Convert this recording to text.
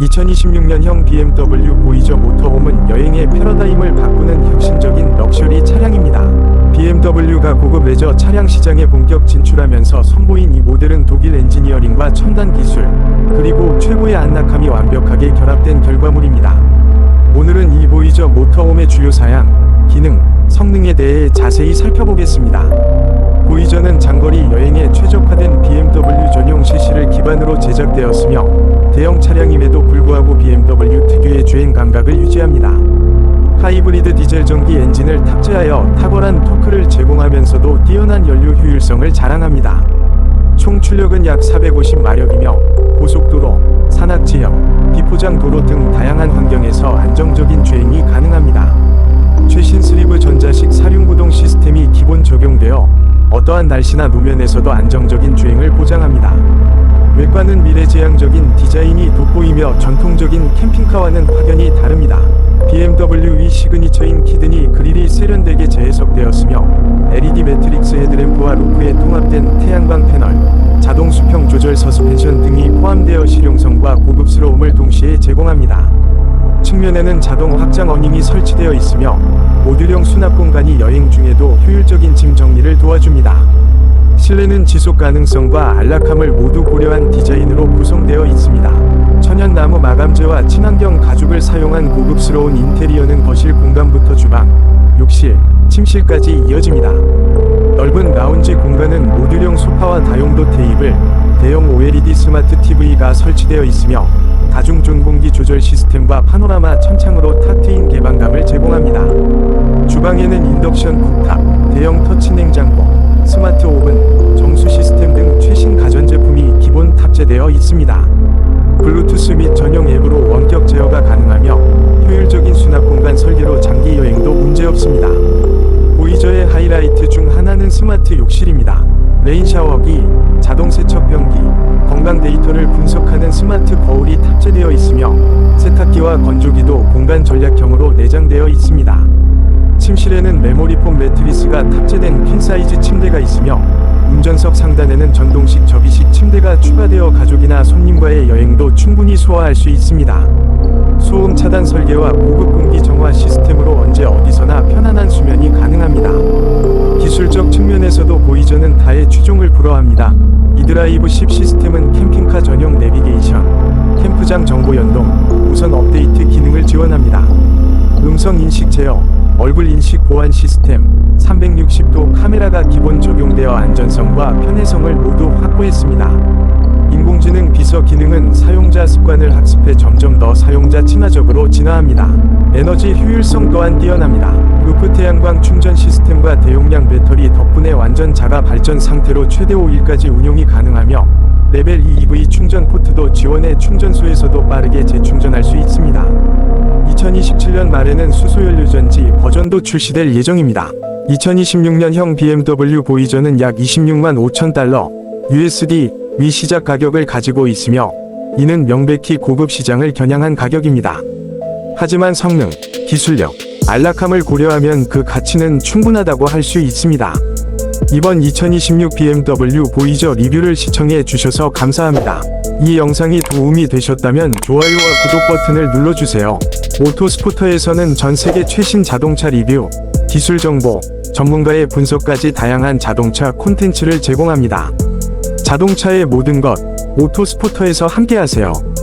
2026년형 BMW 보이저 모터홈은 여행의 패러다임을 바꾸는 혁신적인 럭셔리 차량입니다. BMW가 고급 레저 차량 시장에 본격 진출하면서 선보인 이 모델은 독일 엔지니어링과 첨단 기술, 그리고 최고의 안락함이 완벽하게 결합된 결과물입니다. 오늘은 이 보이저 모터홈의 주요 사양, 기능, 성능에 대해 자세히 살펴보겠습니다. 보이저는 장거리 여행에 최적화된 BMW 전용 시시를 기반으로 제작되었으며 대형 차량임에도 불구하고 BMW 특유의 주행 감각을 유지합니다. 하이브리드 디젤 전기 엔진을 탑재하여 탁월한 토크를 제공하면서도 뛰어난 연료 효율성을 자랑합니다. 총 출력은 약 450마력이며 고속도로, 산악 지형, 비포장 도로 등 다양한 어떠한 날씨나 노면에서도 안정적인 주행을 보장합니다. 외관은 미래지향적인 디자인이 돋보이며 전통적인 캠핑카와는 확연히 다릅니다. BMW 위 시그니처인 키드니 그릴이 세련되게 재해석되었으며 LED 매트릭스 헤드램프와 루프에 통합된 태양광 패널, 자동 수평 조절 서스펜션 등이 포함되어 실용성과 고급스러움을 동시에 제공합니다. 측면에는 자동 확장 어닝이 설치되어 있으며 모듈형 수납 공간이 여행 중에도 효율적인 짐 정리를 도와줍니다. 실내는 지속 가능성과 안락함을 모두 고려한 디자인으로 구성되어 있습니다. 천연나무 마감재와 친환경 가죽을 사용한 고급스러운 인테리어는 거실 공간부터 주방, 욕실, 침실까지 이어집니다. 넓은 라운지 공간은 모듈형 소파와 다용도 테이블, 대형 OLED 스마트 TV가 설치되어 있으며 다중 존공기 조절 시스템과 파노라마 천창으로 탁 트인 개방감을 제공합니다. 주방에는 인덕션 쿡탑, 대형 터치 냉장고, 스마트 오븐, 정수 시스템 등 최신 가전제품이 기본 탑재되어 있습니다. 블루투스 및 전용 앱으로 원격 제어가 가능하며 효율적인 수납 공간 설계로 장기 여행도 문제없습니다. 보이저의 하이라이트 중 하나는 스마트 욕실입니다. 레인 샤워기, 자동 세척 변기, 건강 데이터를 분석하는 스마트 거울이 탑재되어 있으며 세탁기와 건조기도 공간 전략형으로 내장되어 있습니다. 침실에는 메모리 폼 매트리스가 탑재된 퀸 사이즈 침대가 있으며 운전석 상단에는 전동식 접이식 침대가 추가되어 가족이나 손님과의 여행도 충분히 소화할 수 있습니다. 소음 차단 설계와 고급 공기 정화 시스템으로 언제 어디서나 편안한 수면이 가능합니다. 기술적 측면에서도 보이저는 타의 추종을 불허합니다. 이드라이브 10 시스템은 캠핑카 전용 내비게이션, 캠프장 정보 연동, 우선 업데이트 기능을 지원합니다. 음성 인식 제어, 얼굴 인식 보안 시스템, 360도 카메라가 기본 적용되어 안전성과 편의성을 모두 확보했습니다. 인공지능 비서 기능은 사용자 습관을 학습해 점점 더 사용자 친화적으로 진화합니다. 에너지 효율성 또한 뛰어납니다. 루프 태양광 충전 시스템과 대용량 배터리 덕분에 완전 자가 발전 상태로 최대 5일까지 운용이 가능하며 레벨 2 EV 충전 포트도 지원해 충전소에서도 빠르게 재충전할 수 있습니다. 2027년 말에는 수소연료 전지 버전도 출시될 예정입니다. 2026년형 BMW 보이저는 약 26만 5천 달러 USD 미 시작 가격을 가지고 있으며 이는 명백히 고급 시장을 겨냥한 가격입니다. 하지만 성능, 기술력, 안락함을 고려하면 그 가치는 충분하다고 할 수 있습니다. 이번 2026 BMW 보이저 리뷰를 시청해 주셔서 감사합니다. 이 영상이 도움이 되셨다면 좋아요와 구독 버튼을 눌러주세요. 오토스포터에서는 전 세계 최신 자동차 리뷰, 기술 정보, 전문가의 분석까지 다양한 자동차 콘텐츠를 제공합니다. 자동차의 모든 것, 오토스포터에서 함께하세요.